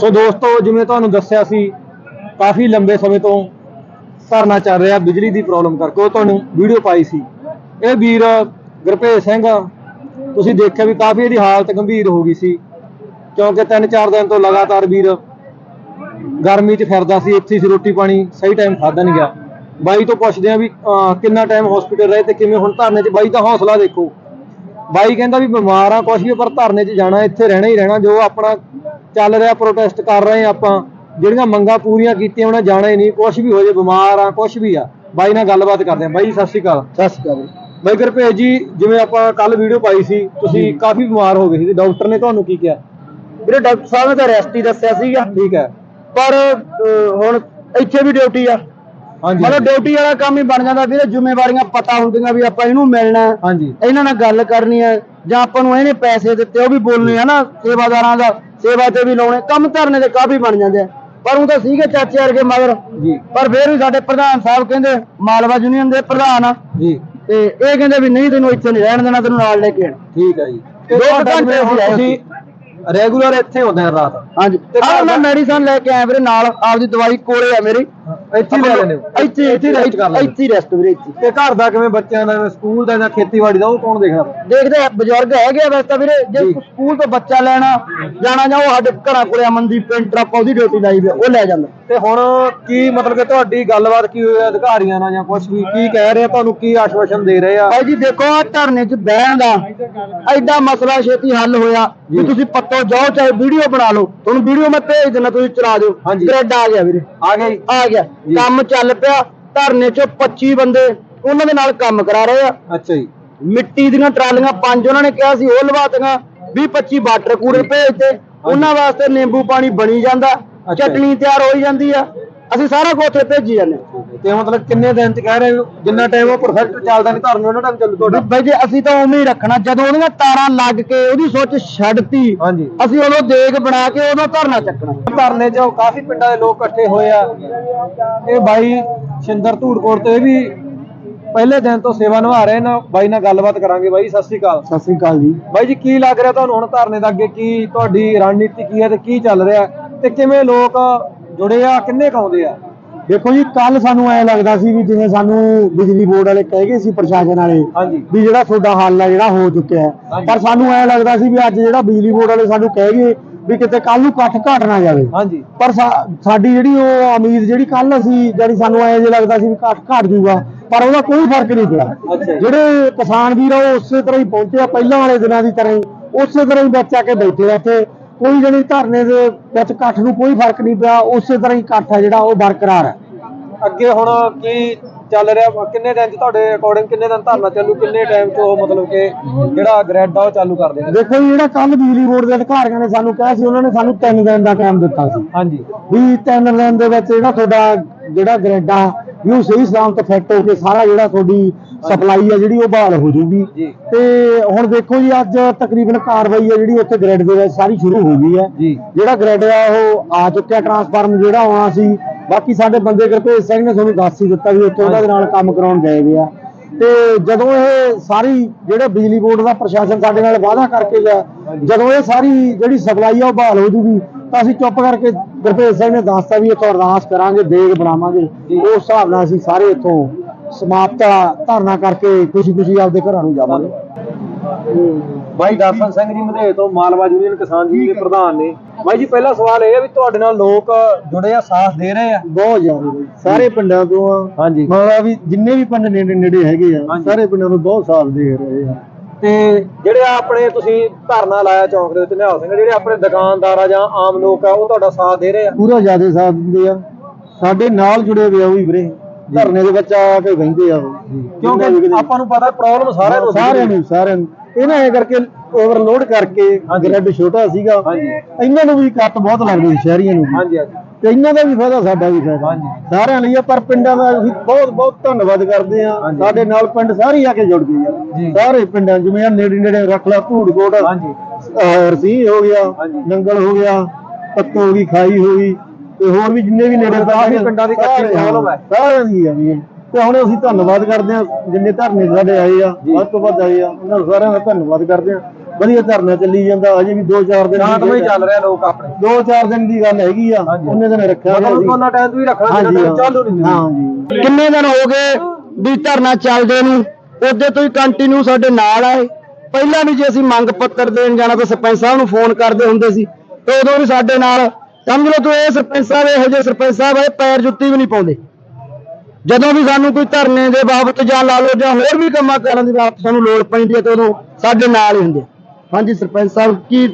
ਸੋ ਦੋਸਤੋ ਜਿਵੇਂ ਤੁਹਾਨੂੰ ਦੱਸਿਆ ਸੀ ਕਾਫੀ ਲੰਬੇ ਸਮੇਂ ਤੋਂ ਧਰਨਾ ਚੱਲ ਰਿਹਾ ਬਿਜਲੀ ਦੀ ਪ੍ਰੋਬਲਮ ਕਰਕੇ। ਉਹ ਤੁਹਾਨੂੰ ਵੀਡੀਓ ਪਾਈ ਸੀ। ਇਹ ਵੀਰ ਗੁਰਭੇਜ ਸਿੰਘ ਤੁਸੀਂ ਦੇਖਿਆ ਵੀ ਕਾਫੀ ਇਹਦੀ ਹਾਲਤ ਗੰਭੀਰ ਹੋ ਗਈ ਸੀ। ਕਿਉਂਕਿ 3-4 ਦਿਨ ਤੋਂ ਲਗਾਤਾਰ ਵੀਰ ਗਰਮੀ 'ਚ ਫਿਰਦਾ ਸੀ ਇੱਥੇ ਸੀ ਰੋਟੀ ਪਾਣੀ ਸਹੀ ਟਾਈਮ ਖਾਦਾ ਨਹੀਂ ਗਿਆ। ਬਾਈ ਤੋਂ ਪੁੱਛਦੇ ਆ ਵੀ ਅਹ, ਕਿੰਨਾ ਟਾਈਮ ਹਸਪੀਟਲ ਰਹੇ ਤੇ ਕਿਵੇਂ ਹੁਣ ਧਰਨੇ 'ਚ? ਬਾਈ ਦਾ ਹੌਸਲਾ ਦੇਖੋ। ਬਾਈ ਕਹਿੰਦਾ ਵੀ ਬਿਮਾਰ ਆ ਕੁਛ ਵੀ ਪਰ ਧਰਨੇ 'ਚ ਜਾਣਾ ਇੱਥੇ ਰਹਿਣਾ ਹੀ ਰਹਿਣਾ ਜੋ ਆਪਣਾ ਚੱਲ ਰਿਹਾ ਪ੍ਰੋਟੈਸਟ ਕਰ ਰਹੇ ਆ ਆਪਾਂ ਜਿਹੜੀਆਂ ਮੰਗਾਂ ਪੂਰੀਆਂ ਕੀਤੀਆਂ ਉਹਨਾਂ ਜਾਣਾ ਹੀ ਨਹੀਂ ਕੁਛ ਵੀ ਹੋ ਜੇ ਬਿਮਾਰ ਆ ਕੁਛ ਵੀ ਆ ਬਾਈ ਨਾਲ ਗੱਲਬਾਤ ਕਰਦੇ ਆ ਬਾਈ ਸਤਿ ਸ਼੍ਰੀ ਅਕਾਲ। ਸਤਿ ਸ਼੍ਰੀ ਅਕਾਲ ਬਾਈ ਗੁਰਭੇਜ ਜੀ ਜਿਵੇਂ ਆਪਾਂ ਕੱਲ ਵੀਡੀਓ ਪਾਈ ਸੀ ਤੁਸੀਂ ਕਾਫੀ ਬਿਮਾਰ ਹੋ ਗਏ ਸੀ ਡਾਕਟਰ ਨੇ ਤੁਹਾਨੂੰ ਕੀ ਕਿਹਾ? ਵੀਰੇ ਡਾਕਟਰ ਸਾਹਿਬ ਨੇ ਤਾਂ ਰੈਸਟ ਹੀ ਦੱਸਿਆ ਸੀਗਾ। ਠੀਕ ਹੈ। ਪਰ ਹੁਣ ਇੱਥੇ ਵੀ ਡਿਊਟੀ ਆ। ਹਾਂਜੀ ਮਤਲਬ ਡਿਊਟੀ ਵਾਲਾ ਕੰਮ ਹੀ ਬਣ ਜਾਂਦਾ ਵੀਰੇ ਜ਼ਿੰਮੇਵਾਰੀਆਂ ਪਤਾ ਹੁੰਦੀਆਂ ਵੀ ਆਪਾਂ ਇਹਨੂੰ ਮਿਲਣਾ ਹੈ, ਹਾਂਜੀ। ਇਹਨਾਂ ਨਾਲ ਗੱਲ ਕਰਨੀ ਹੈ ਜਾਂ ਆਪਾਂ ਨੂੰ ਇਹਨੇ ਪੈਸੇ ਦਿੱਤੇ ਉਹ ਵੀ ਬੋਲਨੇ ਆ ਨਾ ਸੇਵਾਦਾਰਾਂ ਦਾ ਸੇਵਾ ਤੇ ਵੀ ਲਾਉਣੇ ਕੰਮ ਧਰਨੇ ਦੇ ਕਾਫੀ ਬਣ ਜਾਂਦੇ ਆ। ਪਰ ਉਹ ਤਾਂ ਸੀਗੇ ਚਾਚੇ ਵਰਗੇ ਮਗਰ। ਜੀ। ਪਰ ਫਿਰ ਵੀ ਸਾਡੇ ਪ੍ਰਧਾਨ ਸਾਹਿਬ ਕਹਿੰਦੇ ਮਾਲਵਾ ਯੂਨੀਅਨ ਦੇ ਪ੍ਰਧਾਨ ਆ। ਜੀ। ਤੇ ਇਹ ਕਹਿੰਦੇ ਵੀ ਨਹੀਂ ਤੈਨੂੰ ਇੱਥੇ ਨਹੀਂ ਰਹਿਣ ਦੇਣਾ ਤੈਨੂੰ ਨਾਲ ਲੈ ਕੇ ਠੀਕ ਹੈ ਜੀ। ਦੋ ਘੰਟੇ ਤੁਸੀਂ ਰੈਗੂਲਰ ਇੱਥੇ ਹੁੰਦੇ ਆ ਰਾਤ। ਹਾਂਜੀ। ਘਰ ਮੈਂ ਮੈਡੀਸਨ ਲੈ ਕੇ ਆਇਆ ਵੀਰੇ ਨਾਲ ਆਪਦੀ ਦਵਾਈ ਕੋਲੇ ਆ ਮੇਰੀ। ਇੱਥੇ ਹੀ ਲੈ ਲੈਂਦੇ ਹੋ। ਇੱਥੇ ਇੱਥੇ ਰੈਸਟ ਕਰ ਲੈਂਦੇ ਇੱਥੇ ਹੀ ਰੈਸਟ ਵੀਰੇ ਇੱਥੇ। ਤੇ ਘਰ ਦਾ ਕਿਵੇਂ ਬੱਚਿਆਂ ਦਾ ਸਕੂਲ ਦਾ ਜਾਂ ਖੇਤੀਬਾੜੀ ਦਾ ਉਹ ਕੌਣ ਦੇਖਦਾ? ਦੇਖਦੇ ਆ ਬਜ਼ੁਰਗ ਹੈਗੇ ਆ ਵੈਸੇ ਤਾਂ ਵੀਰੇ ਜੇ ਜੀ। ਸਕੂਲ ਤੋਂ ਬੱਚਾ ਲੈਣਾ ਜਾਣਾ ਜਾਂ ਉਹ ਸਾਡੇ ਘਰਾਂ ਕੋਲੇ ਅਮਨਦੀਪ ਪਿੰਟਰ ਆਪਾਂ ਉਹਦੀ ਡਿਊਟੀ ਲਾਈ ਵੀ ਆ, ਉਹ ਲੈ ਜਾਂਦਾ। ਤੇ ਹੁਣ ਕੀ ਮਤਲਬ ਕਿ ਤੁਹਾਡੀ ਗੱਲਬਾਤ ਕੀ ਹੋਈ ਹੈ? ਅਧਿਕਾਰੀਆਂ ਨਾਲ ਜਾਂ ਕੁਝ ਵੀ ਕੀ ਕਹਿ ਰਹੇ ਆ? ਤੁਹਾਨੂੰ ਕੀ ਆਸ਼ਵਾਸਨ ਦੇ ਰਹੇ ਆ? ਭਾਈ ਜੀ ਦੇਖੋ ਆਹ ਧਰਨੇ 'ਚ ਬਹਿਣ ਦਾ ਐਡਾ ਮਸਲਾ ਛੇਤੀ ਹੱਲ ਹੋਇਆ ਜੀ। ਵੀ ਤੁਸੀਂ ਪੱਤੋ ਜਾਓ ਚਾਹੇ ਵੀਡੀਓ ਬਣਾ ਲਓ। ਤੁਹਾਨੂੰ ਵੀਡੀਓ ਮੈਂ ਭੇਜ ਦਿੰਦਾ ਤੁਸੀਂ ਚਲਾ ਦਿਓ। ਹਾਂਜੀ। ਆ ਗਿਆ ਵੀਰੇ। ਆ ਗਏ ਆ ਗਿਆ। ਜੀ। ਕੰਮ ਚੱਲ ਪਿਆ। ਧਰਨੇ 'ਚ 25 ਬੰਦੇ ਉਹਨਾਂ ਦੇ ਨਾਲ ਕੰਮ ਕਰਾ ਰਹੇ ਆ। ਅੱਛਾ ਜੀ। ਮਿੱਟੀ ਦੀਆਂ ਟਰਾਲੀਆਂ ਪੰਜ ਉਹਨਾਂ ਨੇ ਕਿਹਾ ਸੀ ਉਹ ਲਵਾਤੀਆਂ 20 25 ਵਾਟਰ ਕੂਲਰ ਭੇਜਤੇ ਉਹਨਾਂ ਵਾਸਤੇ ਨਿੰਬੂ ਪਾਣੀ ਬਣੀ ਜਾਂਦਾ। ਜੀ। ਚਟਣੀ ਤਿਆਰ ਹੋਈ ਜਾਂਦੀ ਆ। ਅਸੀਂ ਸਾਰਾ ਕੁਝ ਉੱਥੇ ਭੇਜੀ ਜਾਂਦੇ ਤੇ ਮਤਲਬ ਕਿੰਨੇ ਦਿਨ ਚ ਕਹਿ ਰਹੇ ਹੋ? ਜਿੰਨਾ ਟਾਈਮ ਉਹ ਪਰਫੈਕਟ ਚੱਲਦਾ ਨਹੀਂ ਧਰਨੇ ਉਹਨਾਂ ਟਾਈਮ ਚੱਲੂ ਤੁਹਾਡਾ? ਬਈ ਜੇ ਅਸੀਂ ਤਾਂ ਉਵੇਂ ਹੀ ਰੱਖਣਾ ਜਦੋਂ ਉਹਦੀਆਂ ਤਾਰਾਂ ਲੱਗ ਕੇ ਉਹਦੀ ਸੁੱਚ ਛੱਡਤੀ ਹਾਂਜੀ। ਅਸੀਂ ਉਦੋਂ ਦੇਗ ਬਣਾ ਕੇ ਉਦੋਂ ਧਰਨਾ ਚੱਕਣਾ। ਧਰਨੇ 'ਚ ਕਾਫੀ ਪਿੰਡਾਂ ਦੇ ਲੋਕ ਇਕੱਠੇ ਹੋਏ ਆ। ਇਹ ਬਾਈ ਸ਼ਿੰਦਰ ਧੂੜਕੋਟ ਤੋਂ ਇਹ ਵੀ ਪਹਿਲੇ ਦਿਨ ਤੋਂ ਸੇਵਾ ਨਿਭਾ ਰਹੇ ਨੇ। ਬਾਈ ਨਾਲ ਗੱਲਬਾਤ ਕਰਾਂਗੇ ਬਾਈ ਸਤਿ ਸ਼੍ਰੀ ਅਕਾਲ। ਸਤਿ ਸ੍ਰੀ ਅਕਾਲ ਜੀ। ਬਾਈ ਜੀ ਕੀ ਲੱਗ ਰਿਹਾ ਤੁਹਾਨੂੰ ਹੁਣ ਧਰਨੇ ਦਾ ਅੱਗੇ? ਕੀ ਤੁਹਾਡੀ ਰਣਨੀਤੀ ਕੀ ਹੈ ਤੇ ਕੀ ਚੱਲ ਰਿਹਾ? ਤੇ ਕਿਵੇਂ ਲੋਕ ਜੁੜੇ ਆ ਕਿੰਨੇ ਕੁ ਆਉਂਦੇ ਆ? ਦੇਖੋ ਜੀ ਕੱਲ ਸਾਨੂੰ ਐ ਲੱਗਦਾ ਸੀ ਵੀ ਜਿਵੇਂ ਸਾਨੂੰ ਬਿਜਲੀ ਬੋਰਡ ਵਾਲੇ ਕਹਿ ਗਏ ਸੀ ਪ੍ਰਸ਼ਾਸਨ ਵਾਲੇ ਵੀ ਜਿਹੜਾ ਤੁਹਾਡਾ ਹੱਲ ਆ ਜਿਹੜਾ ਹੋ ਚੁੱਕਿਆ ਹੈ। ਪਰ ਸਾਨੂੰ ਐ ਲੱਗਦਾ ਸੀ ਵੀ ਅੱਜ ਜਿਹੜਾ ਬਿਜਲੀ ਬੋਰਡ ਵਾਲੇ ਸਾਨੂੰ ਕਹਿ ਗਏ ਵੀ ਕਿਤੇ ਕੱਲ ਨੂੰ ਇਕੱਠ ਘਟ ਨਾ ਜਾਵੇ। ਹਾਂਜੀ। ਪਰ ਸਾਡੀ ਜਿਹੜੀ ਉਹ ਉਮੀਦ ਜਿਹੜੀ ਕੱਲ ਅਸੀਂ ਜਿਹੜੀ ਸਾਨੂੰ ਐ ਜੇ ਲੱਗਦਾ ਸੀ ਵੀ ਘਟ ਘਟ ਜੂਗਾ ਪਰ ਉਹਦਾ ਕੋਈ ਫ਼ਰਕ ਨਹੀਂ ਪਿਆ। ਜਿਹੜੇ ਕਿਸਾਨ ਵੀਰ ਉਹ ਉਸੇ ਤਰ੍ਹਾਂ ਹੀ ਪਹੁੰਚੇ ਆ ਪਹਿਲਾਂ ਵਾਲੇ ਦਿਨਾਂ ਦੀ ਤਰ੍ਹਾਂ ਹੀ ਉਸੇ ਤਰ੍ਹਾਂ ਹੀ ਬੱਚਾ ਕੇ ਬੈਠੇ ਆ ਇੱਥੇ। ਕੋਈ ਜਿਹੜੀ ਧਰਨੇ ਦੇ ਵਿੱਚ ਇਕੱਠ ਨੂੰ ਕੋਈ ਫ਼ਰਕ ਨਹੀਂ ਪਿਆ ਉਸੇ ਤਰ੍ਹਾਂ ਹੀ ਇਕੱਠ ਆ ਜਿਹੜਾ ਉਹ ਬਰਕਰਾਰ ਹੈ ਅੱਗੇ ਹੁਣ ਕੀ ਚੱਲ ਰਿਹਾ? ਕਿੰਨੇ ਦਿਨ ਚ ਤੁਹਾਡੇ ਅਕੋਰਡਿੰਗ ਕਿੰਨੇ ਦਿਨ ਧਰਨਾ ਚੱਲੂ? ਕਿੰਨੇ ਟਾਈਮ ਚ ਉਹ ਮਤਲਬ ਕਿ ਜਿਹੜਾ ਗ੍ਰੈਡ ਆ ਉਹ ਚਾਲੂ ਕਰ ਦੇਣਗੇ? ਦੇਖੋ ਜੀ ਜਿਹੜਾ ਕੱਲ ਬਿਜਲੀ ਬੋਰਡ ਦੇ ਅਧਿਕਾਰੀਆਂ ਨੇ ਸਾਨੂੰ ਕਿਹਾ ਸੀ ਉਹਨਾਂ ਨੇ ਸਾਨੂੰ 3 ਦਿਨ ਦਾ ਟਾਈਮ ਦਿੱਤਾ ਸੀ। ਹਾਂਜੀ। ਵੀ ਤਿੰਨ ਦਿਨ ਦੇ ਵਿੱਚ ਜਿਹੜਾ ਤੁਹਾਡਾ ਜਿਹੜਾ ਗ੍ਰਿਡ ਆ ਵੀ ਉਹ ਸਹੀ ਸਲਾਮਤ ਫਿੱਟ ਹੋ ਕੇ ਸਾਰਾ ਜਿਹੜਾ ਤੁਹਾਡੀ ਸਪਲਾਈ ਆ ਜਿਹੜੀ ਉਹ ਬਹਾਲ ਹੋ ਜੂਗੀ। ਤੇ ਹੁਣ ਦੇਖੋ ਜੀ ਅੱਜ ਤਕਰੀਬਨ ਕਾਰਵਾਈ ਆ ਜਿਹੜੀ ਉੱਥੇ ਗ੍ਰਿਡ ਦੇ ਵਿੱਚ ਸਾਰੀ ਸ਼ੁਰੂ ਹੋ ਗਈ ਹੈ ਜਿਹੜਾ ਗ੍ਰਿਡ ਆ ਉਹ ਆ ਚੁੱਕਿਆ ਟਰਾਂਸਫਾਰਮ ਜਿਹੜਾ ਆਉਣਾ ਸੀ ਬਾਕੀ ਸਾਡੇ ਬੰਦੇ ਗੁਰਭੇਜ ਸਿੰਘ ਨੇ ਤੁਹਾਨੂੰ ਦੱਸ ਹੀ ਦਿੱਤਾ ਵੀ ਉੱਥੇ ਉਹਨਾਂ ਦੇ ਨਾਲ ਕੰਮ ਕਰਾਉਣ ਗਏ ਵੇ ਆ। ਤੇ ਜਦੋਂ ਇਹ ਸਾਰੀ ਜਿਹੜੇ ਬਿਜਲੀ ਬੋਰਡ ਦਾ ਪ੍ਰਸ਼ਾਸਨ ਸਾਡੇ ਨਾਲ ਵਾਅਦਾ ਕਰਕੇ ਗਿਆ ਜਦੋਂ ਇਹ ਸਾਰੀ ਜਿਹੜੀ ਸਪਲਾਈ ਆ ਉਹ ਬਹਾਲ ਹੋ ਜੂਗੀ ਤਾਂ ਅਸੀਂ ਚੁੱਪ ਕਰਕੇ ਗੁਰਭੇਜ ਸਿੰਘ ਨੇ ਦੱਸਤਾ ਵੀ ਇੱਥੋਂ ਅਰਦਾਸ ਕਰਾਂਗੇ ਦੇਗ ਬਣਾਵਾਂਗੇ। ਉਸ ਹਿਸਾਬ ਨਾਲ ਅਸੀਂ ਸਾਰੇ ਇੱਥੋਂ ਸਮਾਪਤ ਧਰਨਾ ਕਰਕੇ ਖੁਸ਼ੀ ਖੁਸ਼ੀ ਆਪਦੇ ਘਰਾਂ ਨੂੰ ਜਾਵਾਂਗੇ। ਬਾਈ ਦਰਸ਼ਨ ਸਿੰਘ ਜੀ ਮਧੇ ਤੋਂ ਮਾਲਵਾ ਯੂਨੀਅਨ ਕਿਸਾਨ ਜੀ ਦੇ ਪ੍ਰਧਾਨ ਨੇ। ਬਾਈ ਜੀ ਪਹਿਲਾ ਸਵਾਲ ਇਹ ਹੈ ਵੀ ਤੁਹਾਡੇ ਨਾਲ ਲੋਕ ਜੁੜੇ ਆ ਸਾਥ ਦੇ ਰਹੇ ਆ? ਬਹੁਤ ਜ਼ਿਆਦਾ ਬਈ। ਸਾਰੇ ਪਿੰਡਾਂ ਤੋਂ ਆ। ਹਾਂਜੀ। ਮਤਲਬ ਵੀ ਜਿੰਨੇ ਵੀ ਪਿੰਡ ਨੇੜੇ ਨੇੜੇ ਹੈਗੇ ਆ। ਸਾਰੇ ਪਿੰਡਾਂ ਨੂੰ ਬਹੁਤ ਸਾਥ ਦੇ ਰਹੇ ਆ। ਤੇ ਜਿਹੜੇ ਆਪਣੇ ਤੁਸੀਂ ਧਰਨਾ ਲਾਇਆ ਚੌਂਕ ਦੇ ਵਿੱਚ ਨਿਹਾਲ ਸਿੰਘ ਜਿਹੜੇ ਆਪਣੇ ਦੁਕਾਨਦਾਰ ਆ ਜਾਂ ਆਮ ਲੋਕ ਆ ਉਹ ਤੁਹਾਡਾ ਸਾਥ ਦੇ ਰਹੇ ਆ? ਪੂਰਾ ਜ਼ਿਆਦਾ ਸਾਥ ਦਿੰਦੇ ਆ। ਸਾਡੇ ਨਾਲ ਜੁੜੇ ਹੋਏ ਆ ਉਹ ਵੀ ਵੀਰੇ। ਧਰਨੇ ਦੇ ਵਿੱਚ ਆ ਕੇ ਬਹਿੰਦੇ ਆ ਉਹ। ਕਿਉਂਕਿ ਆਪਾਂ ਨੂੰ ਪਤਾ ਪ੍ਰੋਬਲਮ ਸਾਰਿਆਂ ਨੂੰ ਸਾਰਿਆਂ ਨੂੰ ਸਾਰਿਆਂ ਨੂੰ। ਇਹਨਾਂ ਇਹ ਕਰਕੇ ਓਵਰਲੋਡ ਕਰਕੇ। ਗ੍ਰਿਡ ਛੋਟਾ ਸੀਗਾ। ਹਾਂਜੀ। ਇਹਨਾਂ ਨੂੰ ਵੀ ਕੱਟ ਬਹੁਤ ਲੱਗਦੇ ਸੀ ਸ਼ਹਿਰੀਆਂ ਨੂੰ ਵੀ। ਹਾਂਜੀ ਹਾਂਜੀ। ਤੇ ਇਹਨਾਂ ਦਾ ਵੀ ਫਾਇਦਾ ਸਾਡਾ ਵੀ ਫਾਇਦਾ। ਹਾਂਜੀ। ਸਾਰਿਆਂ ਲਈ ਆ ਪਰ ਪਿੰਡਾਂ ਦਾ ਅਸੀਂ ਬਹੁਤ ਬਹੁਤ ਧੰਨਵਾਦ ਕਰਦੇ ਆ ਹਾਂਜੀ। ਸਾਡੇ ਨਾਲ ਪਿੰਡ ਸਾਰੇ ਹੀ ਆ ਕੇ ਜੁੜ ਗਏ ਜੀ। ਆ ਸਾਰੇ ਪਿੰਡਾਂ ਜਿਵੇਂ ਆ ਨੇੜੇ ਨੇੜੇ ਰੱਖ ਲਾ ਧੂੜਕੋਟ ਹਾਂਜੀ। ਰਸੀਹ ਹੋ ਗਿਆ ਹਾਂਜੀ। ਨੰਗਲ ਹੋ ਗਿਆ ਪੱਤੋ ਹੋ ਗਈ ਖਾਈ ਹੋ ਗਈ। ਤੇ ਹੋਰ ਵੀ ਜਿੰਨੇ ਵੀ ਨੇੜੇ ਕਾਫੀ ਪਿੰਡਾਂ ਦੀ ਇਕੱਠੀ ਸਾਰੇ, ਹਾਂ, ਹੈ। ਸਾਰਿਆਂ ਦੀ ਆ ਵੀ ਇਹ। ਤੇ ਹੁਣ ਅਸੀਂ ਧੰਨਵਾਦ ਕਰਦੇ ਆ ਜਿੰਨੇ ਧਰਨੇ ਸਾਡੇ ਆਏ ਆ ਜੀ। ਵੱਧ ਤੋਂ ਵੱਧ ਆਏ ਆ ਉਹਨਾਂ ਸਾਰਿਆਂ ਦਾ ਧੰਨਵਾਦ ਕਰਦੇ ਆ ਵਧੀਆ ਧਰਨਾ ਚੱਲੀ ਜਾਂਦਾ ਅਜੇ ਵੀ 2-4 ਦਿਨ ਸ਼ਾਂਤਮਈ ਚੱਲ ਰਿਹਾ ਲੋਕ ਆਪਣੇ 2-4 ਦਿਨ ਦੀ ਗੱਲ ਹੈਗੀ ਆ। ਉਹਨੇ ਦਿਨ ਰੱਖਿਆ ਹੋਇਆ ਮਤਲਬ ਸੀ ਉਹਨਾਂ ਟਾਈਮ ਤੋਂ ਹੀ ਰੱਖਣਾ ਜਿਹੜਾ ਹਾਂ। ਚਾਲੂ ਨਹੀਂ ਹਾਂਜੀ ਕਿੰਨੇ ਦਿਨ ਹੋ ਗਏ ਵੀ ਧਰਨਾ ਚੱਲਦੇ ਨੂੰ ਉਹਦੇ ਤੋਂ ਹੀ ਕੰਟੀਨਿਊ ਸਾਡੇ ਨਾਲ ਆਏ ਪਹਿਲਾਂ ਵੀ ਜੇ ਅਸੀਂ ਮੰਗ ਪੱਤਰ ਦੇਣ ਜਾਣਾ ਤਾਂ ਸਰਪੰਚ ਸਾਹਿਬ ਨੂੰ ਫੋਨ ਕਰਦੇ ਹੁੰਦੇ ਸੀ ਤੇ ਉਦੋਂ ਵੀ ਸਾਡੇ ਨਾਲ ਸਮਝ ਲਓ ਤੂੰ, ਇਹ ਸਰਪੰਚ ਸਾਹਿਬ ਇਹੋ ਜਿਹੇ ਸਰਪੰਚ ਸਾਹਿਬ ਇਹ ਪੈਰ ਜੁੱਤੀ ਵੀ ਨਹੀਂ ਪਾਉਂਦੇ। ਜਦੋਂ ਵੀ ਸਾਨੂੰ ਕੋਈ ਧਰਨੇ ਦੇ ਬਾਬਤ ਜਾਂ ਲਾ ਲਓ ਜਾਂ ਹੋਰ ਵੀ ਕੰਮਾਂ ਕਰਨ ਦੀ ਬਾਬਤ ਸਾਨੂੰ ਲੋੜ ਪੈਂਦੀ ਹੈ, ਤੇ ਉਦੋਂ ਸਾਡੇ ਨਾਲ ਹੀ ਹੁੰਦੇ ਹਾਂਜੀ, ਸਰਪੰਚ ਸਾਹਿਬ, ਕੀ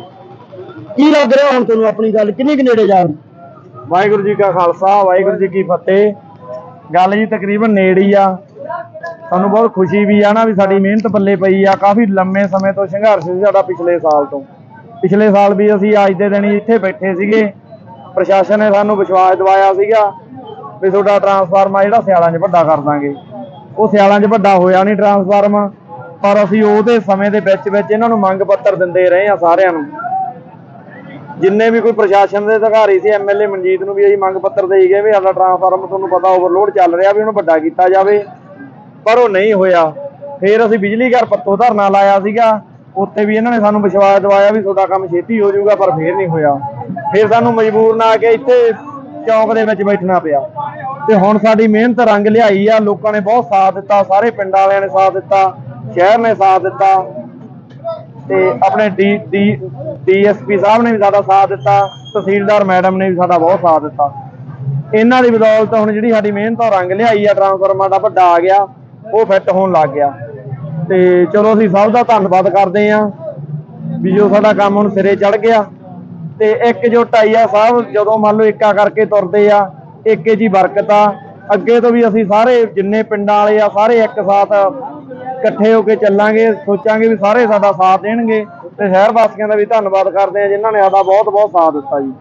ਕੀ ਲੱਗ ਰਿਹਾ ਹੁਣ ਤੁਹਾਨੂੰ ਆਪਣੀ ਗੱਲ? ਕਿੰਨੀ ਕੁ ਨੇੜੇ ਜਾ ਰਹੀ ਵਾਹਿਗੁਰੂ ਜੀ ਕਾ ਖਾਲਸਾ, ਵਾਹਿਗੁਰੂ ਜੀ ਕੀ ਫਤਿਹ। ਗੱਲ ਜੀ ਤਕਰੀਬਨ ਨੇੜੇ ਹੀ ਆ। ਸਾਨੂੰ ਬਹੁਤ ਖੁਸ਼ੀ ਵੀ ਆ ਨਾ ਵੀ ਸਾਡੀ ਮਿਹਨਤ ਪੱਲੇ ਪਈ ਆ। ਕਾਫੀ ਲੰਮੇ ਸਮੇਂ ਤੋਂ ਸੰਘਰਸ਼ ਸੀ ਸਾਡਾ ਪਿਛਲੇ ਸਾਲ ਤੋਂ। ਪਿਛਲੇ ਸਾਲ ਵੀ ਅਸੀਂ ਅੱਜ ਦੇ ਦਿਨ ਹੀ ਇੱਥੇ ਬੈਠੇ ਸੀਗੇ। ਪ੍ਰਸ਼ਾਸਨ ਨੇ ਸਾਨੂੰ ਵਿਸ਼ਵਾਸ ਦਿਵਾਇਆ ਸੀਗਾ ਵੀ ਤੁਹਾਡਾ ਟਰਾਂਸਫਾਰਮ ਜਿਹੜਾ ਸਿਆਲਾਂ 'ਚ ਵੱਡਾ ਕਰ ਦਾਂਗੇ। ਉਹ ਸਿਆਲਾਂ 'ਚ ਵੱਡਾ ਹੋਇਆ ਨਹੀਂ ਟਰਾਂਸਫਾਰਮ ਪਰ ਅਸੀਂ ਉਹਦੇ ਸਮੇਂ ਦੇ ਵਿੱਚ ਵਿੱਚ ਇਹਨਾਂ ਨੂੰ ਮੰਗ ਪੱਤਰ ਦਿੰਦੇ ਰਹੇ ਆ ਸਾਰਿਆਂ ਨੂੰ। ਜਿੰਨੇ ਵੀ ਕੋਈ ਪ੍ਰਸ਼ਾਸਨ ਦੇ ਅਧਿਕਾਰੀ ਸੀ ਐਮਐਲਏ ਮਨਜੀਤ ਨੂੰ ਵੀ ਅਸੀਂ ਮੰਗ ਪੱਤਰ ਦੇਈ ਗਏ ਵੀ ਸਾਡਾ ਟਰਾਂਸਫਾਰਮਰ ਤੁਹਾਨੂੰ ਪਤਾ ਓਵਰਲੋਡ ਚੱਲ ਰਿਹਾ ਵੀ ਉਹਨੂੰ ਵੱਡਾ ਕੀਤਾ ਜਾਵੇ। ਪਰ ਉਹ ਨਹੀਂ ਹੋਇਆ। ਫਿਰ ਅਸੀਂ ਬਿਜਲੀ ਘਰ ਪੱਤੋ ਧਰਨਾ ਲਾਇਆ ਸੀਗਾ। ਉੱਥੇ ਵੀ ਇਹਨਾਂ ਨੇ ਸਾਨੂੰ ਵਿਸ਼ਵਾਸ ਦਿਵਾਇਆ ਵੀ ਤੁਹਾਡਾ ਕੰਮ ਛੇਤੀ ਹੋ ਜਾਊਗਾ, ਪਰ ਫੇਰ ਨਹੀਂ ਹੋਇਆ। ਫਿਰ ਸਾਨੂੰ ਮਜਬੂਰ ਨਾ ਆ ਕੇ ਇੱਥੇ ਚੌਂਕ ਦੇ ਵਿੱਚ ਬੈਠਣਾ ਪਿਆ। ਤੇ ਹੁਣ ਸਾਡੀ ਮਿਹਨਤ ਰੰਗ ਲਿਆਈ ਆ, ਲੋਕਾਂ ਨੇ ਬਹੁਤ ਸਾਥ ਦਿੱਤਾ, ਸਾਰੇ ਪਿੰਡਾਂ ਵਾਲਿਆਂ ਨੇ ਸਾਥ ਦਿੱਤਾ, ਸ਼ਹਿਰ ਨੇ ਸਾਥ ਦਿੱਤਾ। ਤੇ ਆਪਣੇ ਡੀ ਡੀ, ਡੀਐਸਪੀ ਸਾਹਿਬ ਨੇ ਵੀ ਸਾਡਾ ਸਾਥ ਦਿੱਤਾ, ਤਹਿਸੀਲਦਾਰ ਮੈਡਮ ਨੇ ਵੀ ਸਾਡਾ ਬਹੁਤ ਸਾਥ ਦਿੱਤਾ। ਇਹਨਾਂ ਦੀ ਬਦੌਲਤ ਹੁਣ ਜਿਹੜੀ ਸਾਡੀ ਮਿਹਨਤ ਉਹ ਰੰਗ ਲਿਆਈ ਆ ਟਰਾਂਸਫਾਰਮਰ ਦਾ ਵੱਡਾ ਆ ਗਿਆ, ਉਹ ਫਿੱਟ ਹੋਣ ਲੱਗ ਗਿਆ। ਤੇ ਚਲੋ ਅਸੀਂ ਸਭ ਦਾ ਧੰਨਵਾਦ ਕਰਦੇ ਆਂ ਵੀ ਜੋ ਸਾਡਾ ਕੰਮ ਹੁਣ ਸਿਰੇ ਚੜ ਗਿਆ। ਤੇ ਇੱਕ ਜੋ ਆ ਸਾਹਿਬ ਜਦੋਂ ਮੰਨ ਲਓ ਏਕਾ ਕਰਕੇ ਤੁਰਦੇ ਆ ਏਕੇ ਜੀ ਬਰਕਤ ਆ। ਅੱਗੇ ਤੋਂ ਵੀ ਅਸੀਂ ਸਾਰੇ ਜਿੰਨੇ ਪਿੰਡਾਂ ਵਾਲੇ ਆ, ਸਾਰੇ ਇੱਕ ਸਾਥ ਇਕੱਠੇ ਹੋ ਕੇ ਚੱਲਾਂਗੇ, ਸੋਚਾਂਗੇ ਵੀ ਸਾਰੇ ਸਾਡਾ ਸਾਥ ਦੇਣਗੇ। ਤੇ ਸ਼ਹਿਰ ਵਾਸੀਆਂ ਦਾ ਵੀ ਧੰਨਵਾਦ ਕਰਦੇ ਆ ਜਿਨ੍ਹਾਂ ਨੇ ਸਾਡਾ ਬਹੁਤ ਬਹੁਤ ਸਾਥ ਦਿੱਤਾ ਜੀ।